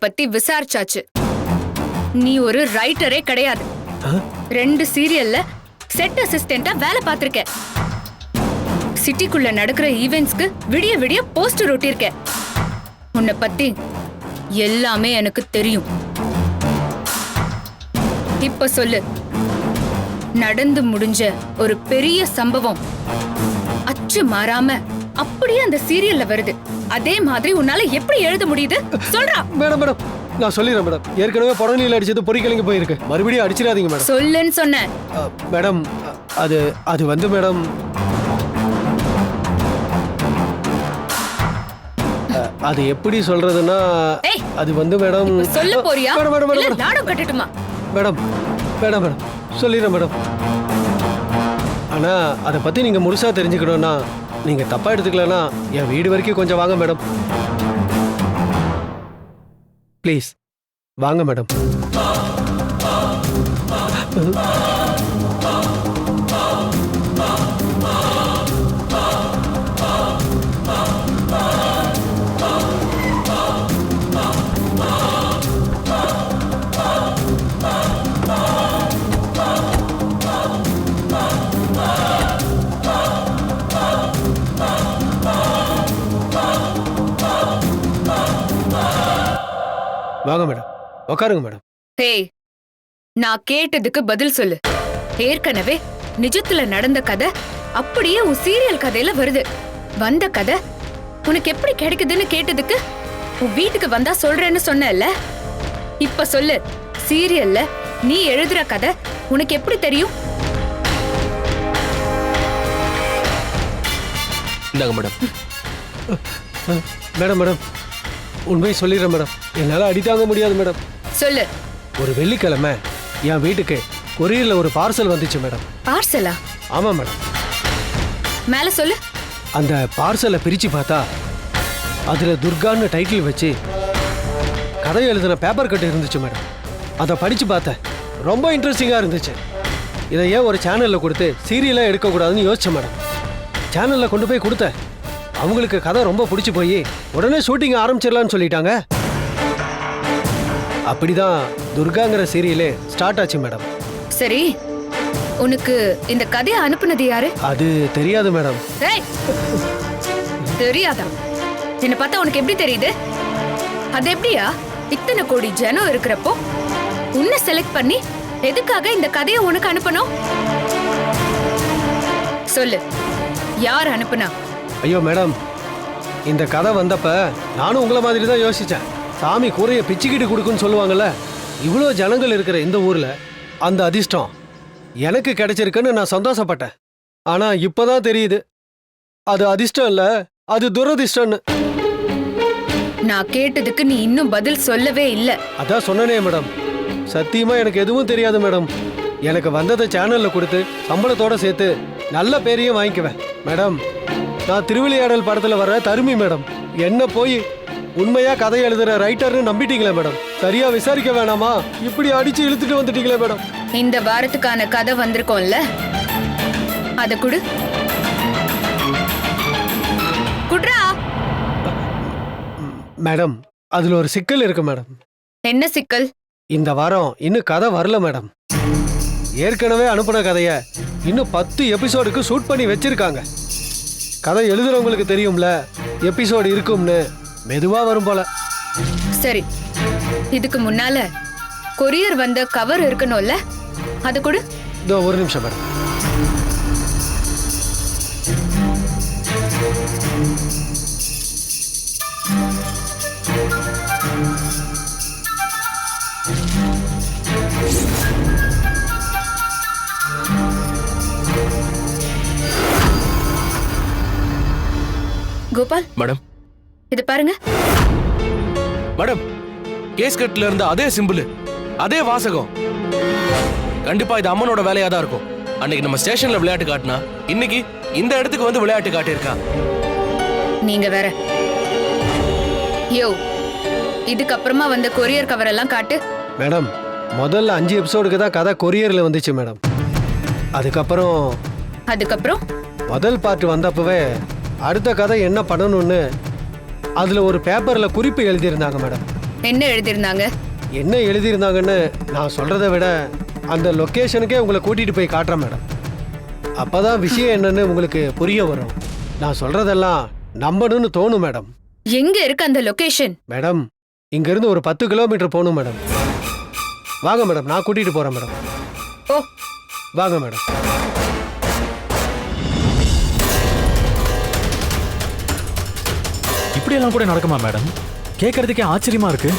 பத்தி விசாரிச்சாச்சு. நீ ஒரு ரைட்டரே கிடையாது. ரெண்டு சீரியல்ல செட் அசிஸ்டண்டா வேலை பார்த்திருக்க. சிட்டிக்குள்ள நடக்கிற ஈவெண்ட்ஸ்க்கு விடிய விடிய போஸ்டர் ஒட்டியிருக்க. உன்னை பத்தி எல்லாமே எனக்கு தெரியும். இப்ப சொல்லு. நடந்து முடிஞ்ச ஒரு பெரிய சம்பவம். அச்சு மாறாம அப்படியே அந்த சீரியல்ல வருது. அதே மாதிரி உன்னால எப்படி எழுத முடியுது? சொல்றா. மேடம் மேடம் நான் சொல்லிடுறேன் மேடம். ஏற்கனவே புடனியில் அடிச்சது பொறிக்கலைங்க போயிருக்கு. மறுபடியும் அடிச்சிடாதீங்க மேடம். சொல்லுன்னு சொன்னேன் மேடம் அது அது வந்து மேடம் அது எப்படி சொல்றதுன்னா ஏய், அது வந்து மேடம் இப்ப சொல்ல போறியா? மேடம் மேடம் இல்ல மேடம். நானும் கட்டட்டுமா? மேடம் மேடம் மேடம் சொல்லிடுறேன் மேடம். ஆனா அதை பத்தி நீங்க முழுசா தெரிஞ்சுக்கணும்னா நீங்க தப்பா எடுத்துக்கலன்னா என் வீடு வரைக்கும் கொஞ்சம் வாங்க மேடம். ப்ளீஸ் வாங்க மேடம். உட்காருங்க மேடம். ஹேய் நான் கேட்டதுக்கு பதில் சொல்லு. ஏற்கனவே நிஜத்துல நடந்த கதை அப்படியே உன் சீரியல் கதையில வருது. வந்த கதை உனக்கு எப்படி கிடைக்குதுன்னு கேட்டதுக்கு உன் வீட்டுக்கு வந்தா சொல்றேன்னு சொன்னேல்ல? இப்ப சொல்லு சீரியல்ல நீ எழுதுற கதை உனக்கு எப்படி தெரியும்? இந்தாங்க மேடம். மேடம் மேடம் உண்மையை சொல்லிடுறேன் மேடம். என்னால் அடி தாங்க முடியாது மேடம். சொல்லு. ஒரு வெள்ளிக்கிழமை என் வீட்டுக்கு கொரியரில் ஒரு பார்சல் வந்துச்சு மேடம். பார்சலா? ஆமாம் மேடம். மேல சொல்லு. அந்த பார்சலை பிரித்து பார்த்தா அதில் துர்கான்னு டைட்டில் வச்சு கதை எழுதின பேப்பர் கட்டு இருந்துச்சு மேடம். அதை படித்து பார்த்தேன். ரொம்ப இன்ட்ரெஸ்டிங்காக இருந்துச்சு. இதை ஏன் ஒரு சேனலில் கொடுத்து சீரியலாக எடுக்கக்கூடாதுன்னு யோசிச்சேன் மேடம். சேனலில் கொண்டு போய் கொடுத்தேன். அவங்களுக்கு கதை ரொம்ப பிடிச்சி போய் உடனே ஷூட்டிங் ஆரம்பிச்சிடலான்னு சொல்லிட்டாங்க. அப்படிதான் துர்காங்கிற சீரியலே ஸ்டார்ட் ஆச்சு மேடம் சரி உனக்கு இந்த கதையை அனுப்புனது யாரு? அது தெரியாது மேடம் ஏய் தெரியாதா? என்ன பார்த்தா உனக்கு எப்படி தெரியுது? அது எப்படியா? இத்தனை கோடி ஜனம் இருக்கிறப்போ உன்னை செலக்ட் பண்ணி எதுக்காக இந்த கதையை உனக்கு அனுப்பணும்? சொல்லு யார் அனுப்புனா? ஐயோ மேடம் இந்த கதை வந்தப்ப நானும் உங்களை மாதிரி தான் யோசிச்சேன். சாமி கூரையை பிச்சுக்கிட்டு கொடுக்குன்னு சொல்லுவாங்கல்ல இவ்வளோ ஜனங்கள் இருக்கிற இந்த ஊர்ல அந்த அதிர்ஷ்டம் எனக்கு கிடைச்சிருக்குன்னு நான் சந்தோஷப்பட்டேன். ஆனா இப்பதான் தெரியுது அது அதிர்ஷ்டம் இல்ல அது துரதிர்ஷ்டம்னு. நான் கேட்டதுக்கு நீ இன்னும் பதில் சொல்லவே இல்ல. அதான் சொன்னனே மேடம். சத்தியமா எனக்கு எதுவும் தெரியாது மேடம். எனக்கு வந்ததை சேனல்ல கொடுத்து சம்பளத்தோட சேர்த்து நல்ல பேரையும் வாங்கிக்குவேன். மேடம் நான் திருவிளையாடல் படத்துல வர தருமி மேடம். என்ன போய் உண்மையா கதை எழுதுற ரைட்டர்னு நம்பிட்டீங்களே மேடம் சரியா விசாரிக்க வேணாமா? இப்படி அடிச்சு இழுத்துட்டு வந்துட்டீங்களே மேடம் இந்த வாரத்துக்கான கதை வந்திருக்கோம்ல? அத குடு. குட்ரா! மேடம் அதுல ஒரு சிக்கல் இருக்கு மேடம் என்ன சிக்கல்? இந்த வாரம் இன்னும் கதை வரல மேடம் ஏற்கனவே அனுப்புன கதைய இன்னும் பத்து எபிசோடுக்கு ஷூட் பண்ணி வச்சிருக்காங்க. கதை எழுதுறவங்களுக்கு தெரியும்ல எபிசோடு இருக்கும்னு. மெதுவா வரும் போல. சரி. இதுக்கு முன்னால கொரியர் வந்த கவர் இருக்கணும்ல? அது கொடு. இதோ ஒரு நிமிஷம் மேடம் கோபால்? மேடம். இது பாருங்க. மேடம் கேஸ் கட்ல இருந்த அதே சிம்பிள் அதே வாசகம். கண்டிப்பா இது அம்மனோட வேலையா தான் இருக்கும். அன்னைக்கு நம்ம ஸ்டேஷன்ல விளையாட்டு காட்டினா இன்னைக்கு இந்த இடத்துக்கு வந்து விளையாட்டு காட்டியிருக்கா. நீங்க வேற. யோ இதுக்கப்புறமா வந்த கொரியர் கவர் எல்லாம் காட்டு. மேடம் முதல்ல அஞ்சு எபிசோடுக்கு தான் கதை கொரியரில் வந்துச்சு மேடம். அதுக்கப்புறம் அதுக்கப்புறம்? முதல் பார்ட் வந்தப்பவே அடுத்த கதை என்ன பண்ணணும்னு அதில் ஒரு பேப்பரில் குறிப்பு எழுதியிருந்தாங்க மேடம். என்ன எழுதியிருந்தாங்க? என்ன எழுதியிருந்தாங்கன்னு நான் சொல்றதை விட அந்த லொக்கேஷனுக்கே உங்களை கூட்டிட்டு போய் காட்டுறேன் மேடம். அப்பதான் விஷயம் என்னன்னு உங்களுக்கு புரிய வரும். நான் சொல்றதெல்லாம் நம்பணும்னு தோணும் மேடம். எங்க இருக்கு அந்த லொகேஷன்? மேடம் இங்கிருந்து ஒரு பத்து கிலோமீட்டர் போகணும் மேடம். வாங்க மேடம் நான் கூட்டிட்டு போறேன் மேடம். ஓ. வாங்க மேடம். இப்படியெல்லாம் கூட நடக்குமா மேடம்? கேட்கறதுக்கே ஆச்சரியமா இருக்கு.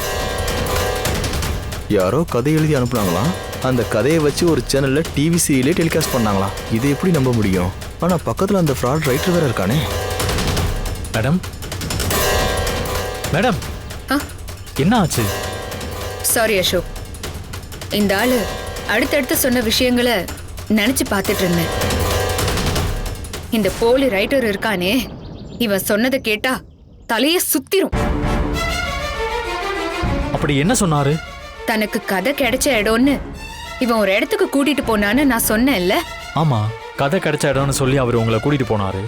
யாரோ கதை எழுதி அனுப்புனாங்களாம். அந்த கதையை வச்சு ஒரு சேனல்ல டிவி சீரியலே டெலிகாஸ்ட் பண்ணாங்களாம். இதை எப்படி நம்ப முடியும்? ஆனா பக்கத்துல அந்த ஃப்ராட் ரைட்டர் வேற இருக்கானே. மேடம்? மேடம்? ஆ? என்ன ஆச்சு? சாரி அசோக் இந்த ஆளு அடுத்தடுத்து சொன்ன விஷயங்களை நினைச்சு பார்த்துட்டு இருந்தேன். இந்த போலி ரைட்டர் இருக்கானே. இவன் சொன்னதை கேட்டா தலைய சுத்திரும். அப்படி என்ன சொன்னாரு? தனக்கு கதை கிடைச்ச இடம்னு. இவன் ஒரு இடத்துக்கு கூட்டிட்டு போனான்னு நான் சொன்னேன்ல. ஆமா கதை கிடைச்ச இடம்னு சொல்லி அவர் உங்களை கூட்டிட்டு போனாரு.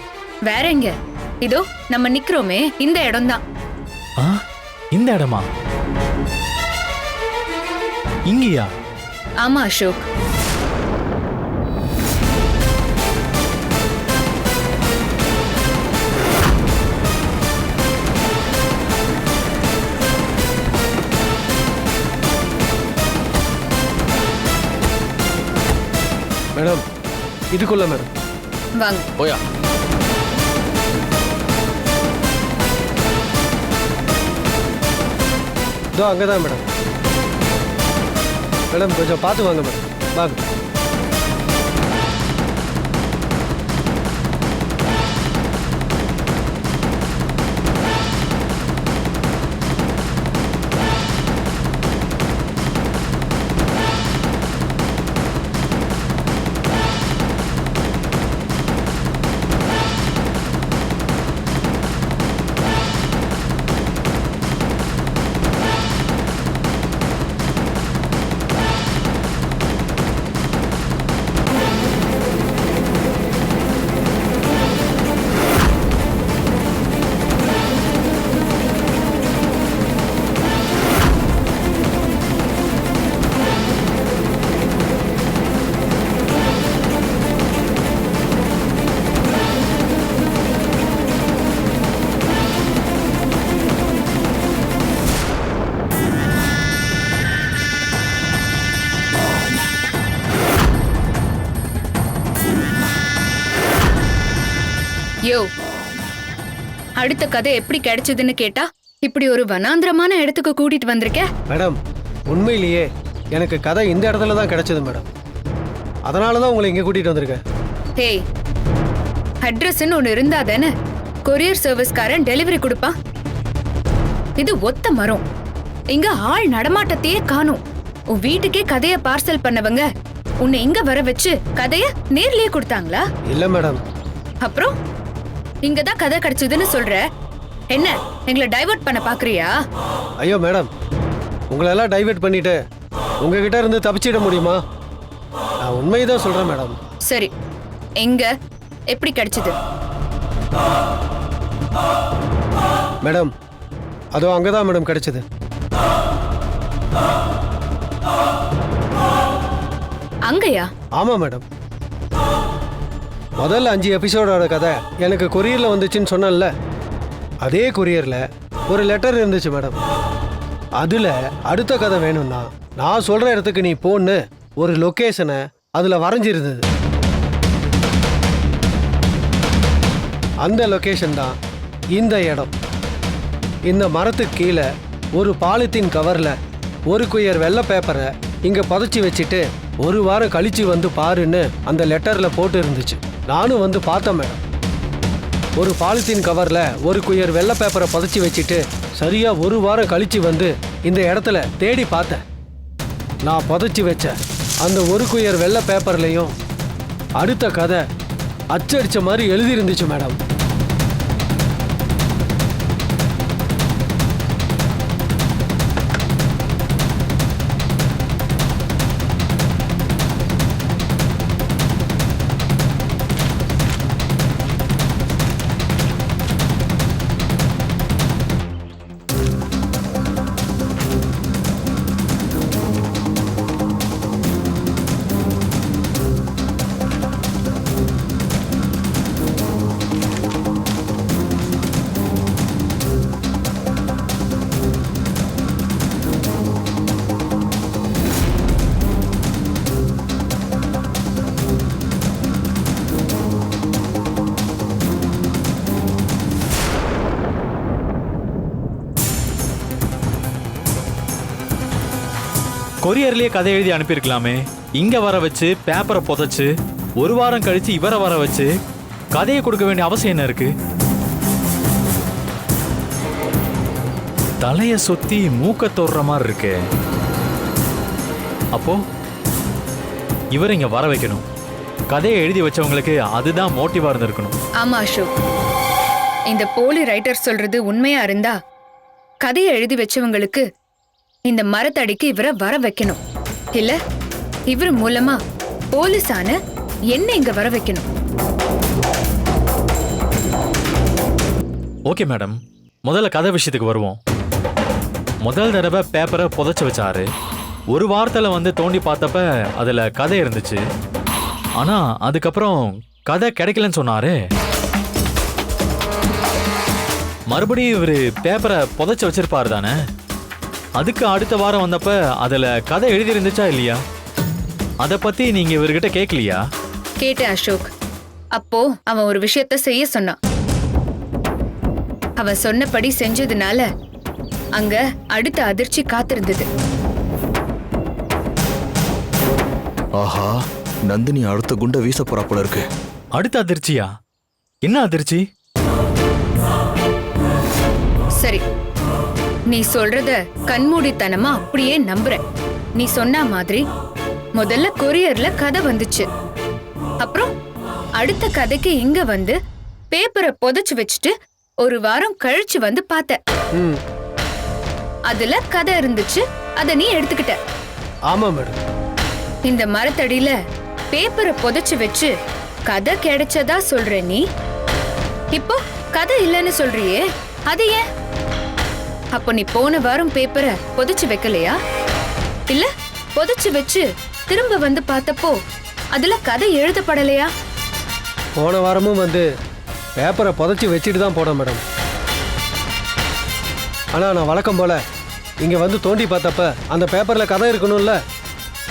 வேற எங்க? இதோ நம்ம நிக்கிறோமே இந்த இடம்தான். ஆ இந்த இடமா? இங்கேயா? ஆமா அசோக். இதுக்குள்ள மேடம் வாங்க. போயா. இதோ அங்கே தான் மேடம். மேடம் கொஞ்சம் பார்த்து வாங்க மேடம். அடுத்த கதை எப்படி கிடைச்சதுன்னு கேட்டா இப்படி ஒரு வனாந்திரமான இடத்துக்கு கூட்டிட்டு வந்திருக்க. மேடம் உண்மையிலேயே எனக்கு கதை இந்த இடத்துல தான் கிடைச்சது மேடம். அதனால தான் உங்களை இங்கே கூட்டிகிட்டு வந்திருக்கேன். ஹேய் அட்ரஸ்ன்னு ஒன்று இருந்தா தானே? கொரியர் சர்வீஸ்காரன் டெலிவரி கொடுப்பான் இது ஒத்த மரம். இங்க ஆள் நடமாட்டத்தையே காணும். உன் வீட்டுக்கே கதைய பார்சல் பண்ணவங்க உன்னை இங்க வர வச்சு கதைய நேர்லயே கொடுத்தாங்களா? இல்லை மேடம். அப்புறம்? இங்க தான் கதை கிடைச்சதுன்னு சொல்ற. என்ன எங்களை டைவர்ட் பண்ண பாக்குறியா? ஐயோ மேடம் உங்களெல்லாம் டைவர்ட் பண்ணிட்டு உங்ககிட்ட இருந்து தப்பிச்சிட முடியுமா? நான் உண்மையை தான் சொல்கிறேன் மேடம் சரி எங்க? எப்படி கிடைச்சது? மேடம் அதோ அங்கே தான் மேடம் கிடைச்சது. அங்கயா? ஆமாம் மேடம் முதல்ல அஞ்சு எபிசோடோட கதை எனக்கு கொரியரில் வந்துச்சுன்னு சொன்னேன்ல. அதே கொரியரில் ஒரு லெட்டர் இருந்துச்சு மேடம் அதில் அடுத்த கதை வேணும்னா நான் சொல்கிற இடத்துக்கு நீ போன்னு ஒரு லொக்கேஷனை அதில் வரைஞ்சிருந்தது. அந்த லொக்கேஷன் தான் இந்த இடம். இந்த மரத்துக்கு கீழே ஒரு பாலித்தீன் கவரில் ஒரு குயர் வெள்ளை பேப்பரை இங்கே புதைச்சி வச்சுட்டு ஒரு வாரம் கழித்து வந்து பாருன்னு அந்த லெட்டரில் போட்டு இருந்துச்சு. நானும் வந்து பார்த்தேன் மேடம். ஒரு பாலித்தீன் கவரில் ஒரு குயர் வெள்ளை பேப்பரை புதைச்சி வச்சுட்டு சரியாக ஒரு வாரம் கழித்து வந்து இந்த இடத்துல தேடி பார்த்தேன். நான் புதைச்சி வச்ச அந்த ஒரு குயர் வெள்ளை பேப்பர்லேயும் அடுத்த கதை அச்சடிச்ச மாதிரி எழுதியிருந்துச்சு மேடம். கொரியர்லயே கதை எழுதி அனுப்பியிருக்கலாமே. இங்க வர வச்சு பேப்பரை புதைச்சு ஒரு வாரம் கழிச்சு இவரை வர வச்சு கதையை கொடுக்க வேண்டிய அவசியம் என்ன இருக்கு? தலைய சுத்தி மூக்க தொடுற மாதிரி இருக்கு. அப்போ இவர் இங்க வர வைக்கணும். கதையை எழுதி வச்சவங்களுக்கு அதுதான் மோட்டிவா இருந்திருக்கணும். ஆமா அசோக். இந்த போலி ரைட்டர் சொல்றது உண்மையா இருந்தா கதையை எழுதி வச்சவங்களுக்கு இந்த மரத்தடிக்கு இவரை வர வைக்கணும். இல்ல இவர் மூலமா போலீஸான என்ன இங்க வர வைக்கணும். Okay madam. முதல்ல கதை விஷயத்துக்கு வருவோம். முதல் தடவை பேப்பரை புதைச்சி வச்சாரு. ஒரு வாரத்தில் வந்து தோண்டி பார்த்தப்ப அதில் கதை இருந்துச்சு. ஆனால் அதுக்கப்புறம் கதை கிடைக்கலன்னு சொன்னாரு. மறுபடியும் இவர் பேப்பரை புதைச்சி வச்சிருப்பாரு தானே? அதுக்கு அடுத்த வாரம் வந்தப்ப அதுல கதை எழுதி இருந்துச்சா இல்லையா? அதை பத்தி நீங்க இவர்கிட்ட கேட்கலையா கேட்டேன் அசோக். அப்போ அவன் ஒரு விஷயத்த செய்ய சொன்னான். அவன் சொன்னபடி செஞ்சதுனால அங்க அடுத்த அதிர்ச்சி காத்திருந்தது. ஆஹா நந்தினி அடுத்த குண்டை வீச போறா போல இருக்கு. அடுத்த அதிர்ச்சியா? என்ன அதிர்ச்சி? நீ சொல்றத கண்மூடித்தனமா அப்படியே நம்புறேன். நீ சொன்ன மாதிரி முதல்ல கொரியர்ல கதை வந்துச்சு. அப்புறம் அடுத்த கதைக்கு இங்க வந்து பேப்பரை புதைச்சு வச்சுட்டு ஒரு வாரம் கழிச்சு வந்து பார்த்த ம். அதுல கதை இருந்துச்சு. அத நீ எடுத்துக்கிட்ட. ஆமாம் மேடம். இந்த மரத்தடியில பேப்பரை புதைச்சு வச்சு கதை கிடைச்சதா சொல்ற நீ? இப்போ கதை இல்லைன்னு சொல்றியே. அது ஏன்? அப்போ நீ போன வாரம் பேப்பரை புதைச்சு வைக்கலையா? இல்ல புதைச்சு வச்சு திரும்ப வந்து பார்த்தப்போ அதுல கதை எழுதப்படலையா? போன வாரமும் வந்து பேப்பரை புதைச்சி வச்சுட்டு தான் போனேன் மேடம். ஆனால் நான் வழக்கம் போல் இங்கே வந்து தோண்டி பார்த்தப்ப அந்த பேப்பரில் கதை இருக்கணும்ல.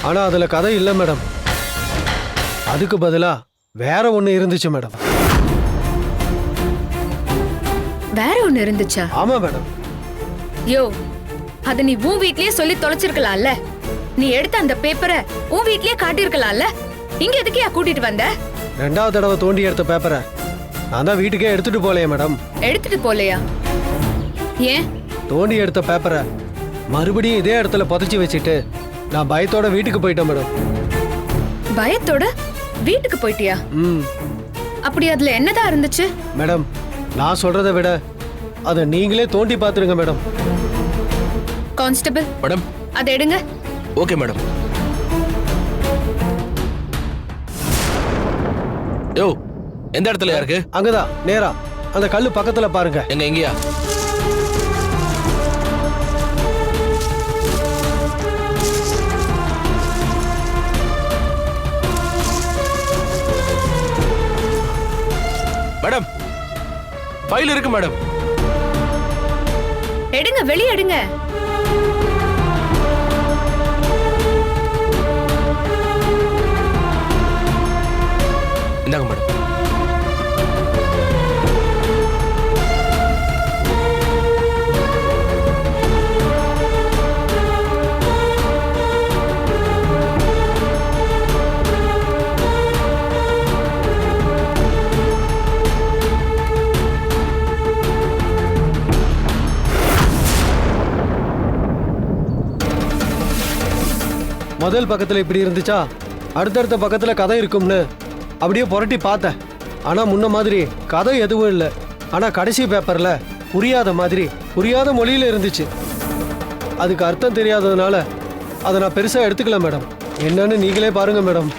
ஆனால் அதில் கதை இல்லை மேடம். அதுக்கு பதிலாக வேற ஒன்று இருந்துச்சு மேடம். வேற ஒண்ணு இருந்துச்சா? ஆமாம் மேடம். யோ அத நீ உன் வீட்லயே சொல்லி தொலைச்சிருக்கலாம்ல. நீ எடுத்த அந்த பேப்பரை உன் வீட்லயே காட்டியிருக்கலாம்ல. இங்க எதுக்கியா கூட்டிட்டு வந்த? ரெண்டாவது தடவை தோண்டி எடுத்த பேப்பரை நான் தான் வீட்டுக்கே எடுத்துட்டு போகலையே மேடம். எடுத்துட்டு போலையா ஏன்? தோண்டி எடுத்த பேப்பரை மறுபடியும் இதே இடத்துல புதைச்சி வச்சுட்டு நான் பயத்தோட வீட்டுக்கு போயிட்டேன் மேடம். பயத்தோட வீட்டுக்கு போயிட்டியா? ம். அப்படி அதுல என்னதான் இருந்துச்சு? மேடம் நான் சொல்றதை விட அதை நீங்களே தோண்டி பார்த்துருங்க மேடம். கான்ஸ்டபிள். மேடம். அதை எடுங்க. Okay madam. யோ எந்த இடத்துல இருக்கு? அங்கதான் நேரா. அந்த கல்லு பக்கத்துல பாருங்க. எங்க எங்கயா மேடம் ஃபைல் இருக்கு மேடம். எடுங்க வெளிய எடுங்க. இந்தாங்க மேடம். முதல் பக்கத்துல இப்படி இருந்துச்சா? அடுத்தடுத்த பக்கத்துல கதை இருக்கும்னு. அப்படியே புரட்டி பார்த்தேன். ஆனா முன்ன மாதிரி கதை எதுவும் இல்லை. ஆனா கடைசி பேப்பர்ல புரியாத மாதிரி புரியாத மொழியில இருந்துச்சு. அதுக்கு அர்த்தம் தெரியாததுனால அதை நான் பெருசா எடுத்துக்கல மேடம். என்னன்னு நீங்களே பாருங்க மேடம்.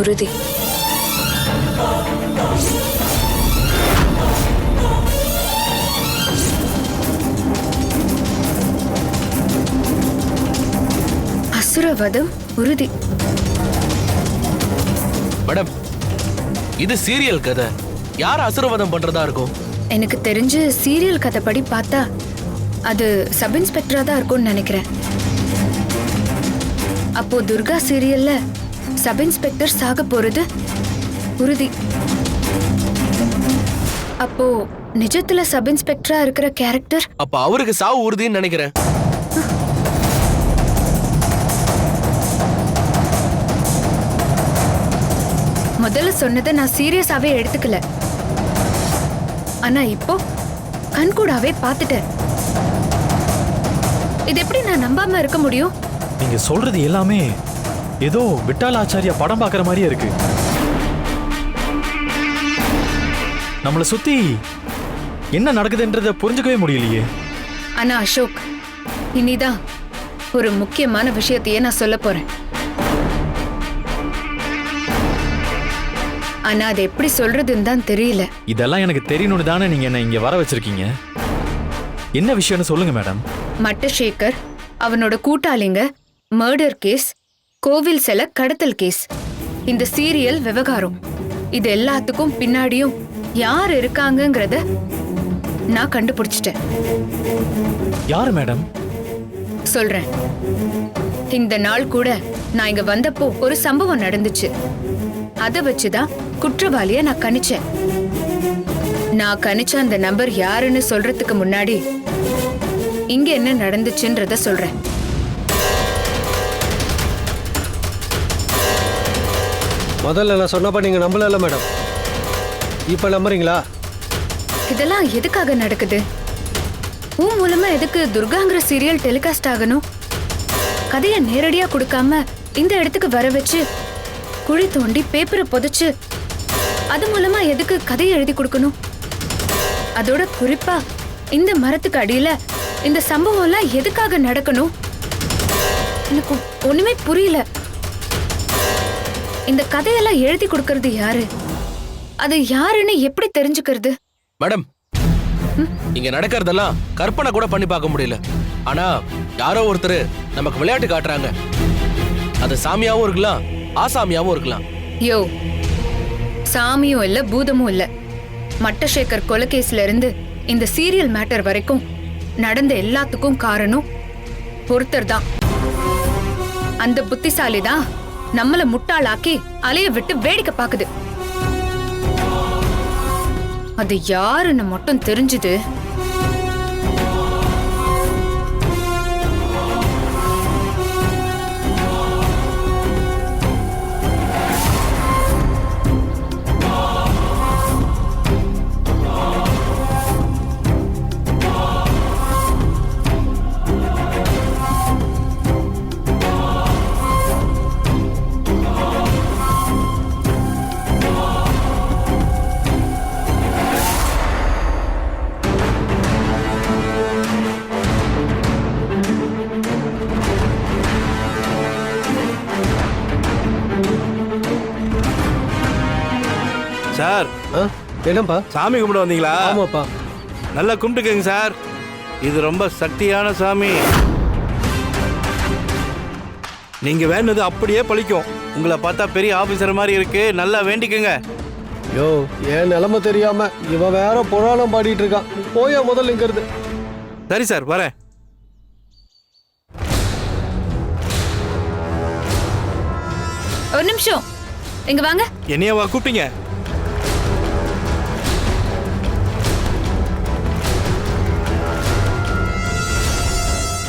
உறுதி. அசுரவதம் உறுதி. மேடம் இது சீரியல் கதை. யார் அசுரவதம் பண்றதா இருக்கும்? எனக்கு தெரிஞ்சு சீரியல் கதைப்படி பார்த்தா அது சப் இன்ஸ்பெக்டரா தான் இருக்கும்னு நினைக்கிறேன். அப்போ துர்கா சீரியல்ல சப் இன்ஸ்பெக்டர் சாக போறது உறுதி. அப்போ நிஜத்துல சப் இன்ஸ்பெக்டரா இருக்கிற கேரக்டர்? அப்ப அவருக்கு சாவு உறுதின்னு நினைக்கிறேன். முதல்ல சொன்னதை நான் சீரியஸாவே எடுத்துக்கல. ஆனா இப்போ கண்கூடாவே பார்த்துட்டேன். இது எப்படி நான் நம்பாம இருக்க முடியும்? நீங்க சொல்றது எல்லாமே ஏதோ விட்டால் ஆச்சாரியா படம் பார்க்குற மாதிரியே இருக்கு. நம்மளை சுத்தி என்ன நடக்குதுன்றத புரிஞ்சுக்கவே முடியலையே. ஆனா அசோக் இனிதான் ஒரு முக்கியமான விஷயத்தையே நான் சொல்ல போறேன். ஆனா அது எப்படி சொல்றதுன்னு தான் தெரியல. இதெல்லாம் எனக்கு தெரியணும்னு தானே நீங்க என்ன இங்க வர வச்சிருக்கீங்க? என்ன விஷயம்னு சொல்லுங்க மேடம். மட்டசேகர் அவனோட கூட்டாளிங்க மர்டர் கேஸ் கோவில் சில கடத்தல் கேஸ். இந்த சீரியல் விவகாரம். இது எல்லாத்துக்கும் பின்னாடியும் யார் இருக்காங்கங்கிறத நான் கண்டுபிடிச்சிட்டேன். யாரு மேடம்? சொல்றேன். இந்த நாள் கூட நான் இங்க வந்தப்போ ஒரு சம்பவம் நடந்துச்சு. அத வச்சுதான் குற்றவாளிய நான் கணிச்சேன். நான் கணிச்ச அந்த நம்பர் யாருன்னு சொல்றதுக்கு முன்னாடி இங்க என்ன நடந்துச்சுன்றத சொல்றேன். முதல்ல நான் சொன்னப்ப நீங்க நம்பல மேடம். இப்ப நம்புறீங்களா? இதெல்லாம் எதுக்காக நடக்குது? உன் மூலமா எதுக்கு துர்காங்கிற சீரியல் டெலிகாஸ்ட் ஆகணும்? கதையை நேரடியா கொடுக்காம இந்த இடத்துக்கு வர வச்சு குழி தோண்டி பேப்பரை புதைச்சு அது மூலமா எதுக்கு கதையை எழுதி கொடுக்கணும்? அதோட குறிப்பா இந்த மரத்துக்கு அடியில இந்த சம்பவம் எல்லாம் எதுக்காக நடக்கணும்? எனக்கு ஒண்ணுமே புரியல. இந்த கதையெல்லாம் எழுதி கொடுக்கறது யாரு? அது யாருன்னு எப்படி தெரிஞ்சுக்கிறது? மேடம் இங்க நடக்கிறதெல்லாம் கற்பனை கூட பண்ணி பார்க்க முடியல. ஆனா யாரோ ஒருத்தர் நமக்கு விளையாட்டு காட்டுறாங்க. அது சாமியாவும் இருக்கலாம் ஆசாமியாவும் இருக்கலாம். யோ சாமியும் இல்ல பூதமும் இல்ல. மட்டசேகர் கொலைகேஸ்ல இருந்து இந்த சீரியல் மேட்டர் வரைக்கும் நடந்த எல்லாத்துக்கும் காரணம் ஒருத்தர் தான் அந்த புத்திசாலி தான் நம்மள முட்டாளாக்கி அலைய விட்டு வேடிக்கை பாக்குது. அது யாருன்னு மட்டும் தெரிஞ்சுது. என்னப்பா சாமி கும்பிட வந்தீங்களா? ஆமாப்பா. நல்லா கும்பிட்டுக்கங்க சார். இது ரொம்ப சக்தியான சாமி. நீங்க வேணுது அப்படியே பழிக்கும். உங்களை பார்த்தா பெரிய ஆபீசர் மாதிரி இருக்கு. நல்லா வேண்டிக்கங்க. யோ என் நிலைமை தெரியாம இவன் வேற புராணம் பாடிட்டு இருக்கான் போயா முதல்ல இங்க இருந்து சரி சார். வரேன். ஒரு நிமிஷம். இங்க வாங்க. என்னையவா கூப்பிட்டீங்க?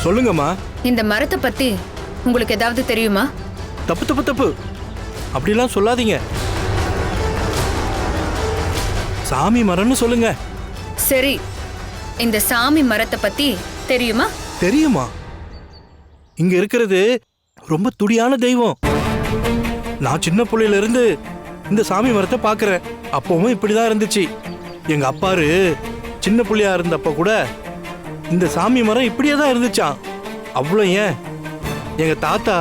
சொல்லுங்கம்மா. இந்த மரத்தை பத்தி உங்களுக்கு ஏதாவது தெரியுமா? தப்பு தப்பு தப்பு. அப்படிலாம் சொல்லாதீங்க. சாமி மரம்னு சொல்லுங்க. சரி இந்த சாமி மரத்தை பத்தி தெரியுமா? தெரியுமா? இங்க இருக்கிறது ரொம்ப துடியான தெய்வம். நான் சின்ன புள்ளையில இருந்து இந்த சாமி மரத்தை பார்க்கறேன் அப்பவும் இப்படிதான் இருந்துச்சு. எங்க அப்பாரு சின்ன புள்ளையா இருந்தப்ப கூட இந்த சாமி மரம் இப்படியே தான் இருந்துச்சாம். அவ்வளோ ஏன்? எங்க தாத்தா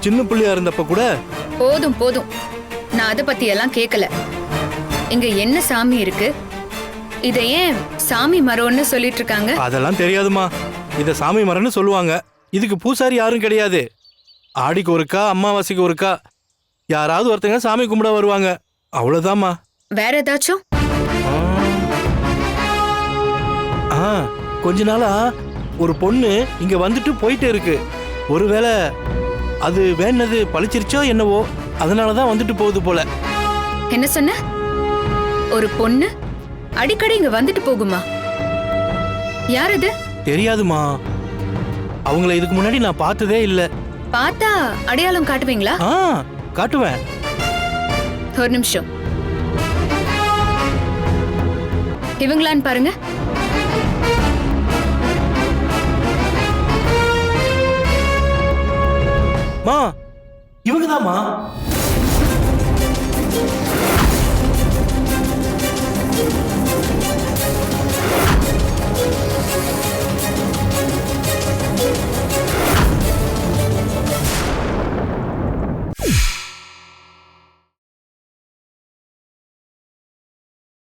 சின்ன புள்ளையா இருந்தப்ப கூட போதும் போதும். நான் அதை பத்தி எல்லாம் கேட்கல இங்க என்ன சாமி இருக்கு? இத ஏன் சாமி மரம்னு சொல்லிட்டு இருக்காங்க அதெல்லாம் தெரியாதுமா. இத சாமி மரம்னு சொல்லுவாங்க. இதுக்கு பூசாரி யாரும் கிடையாது. ஆடிக்கு ஒருக்கா அமாவாசைக்கு ஒருக்கா யாராவது ஒருத்தங்க சாமி கும்பிட வருவாங்க. அவ்வளவுதாம்மா. வேற ஏதாச்சும்? ஆ. கொஞ்ச நாளா ஒரு பொண்ணு இங்க வந்துட்டு போயிட்டு இருக்கு. ஒருவேளை அது வேணது பழிச்சிருச்சோ என்னவோ அதனால தான் வந்துட்டு போகுது போல. என்ன சொன்ன? ஒரு பொண்ணு அடிக்கடி இங்க வந்துட்டு போகுமா? யார் இது தெரியாதுமா. அவங்கள இதுக்கு முன்னாடி நான் பார்த்ததே இல்லை. பார்த்தா அடையாளம் காட்டுவீங்களா? ஆ காட்டுவேன். ஒரு நிமிஷம். இவங்களான்னு பாருங்க. மா இவங்கதாம்மா.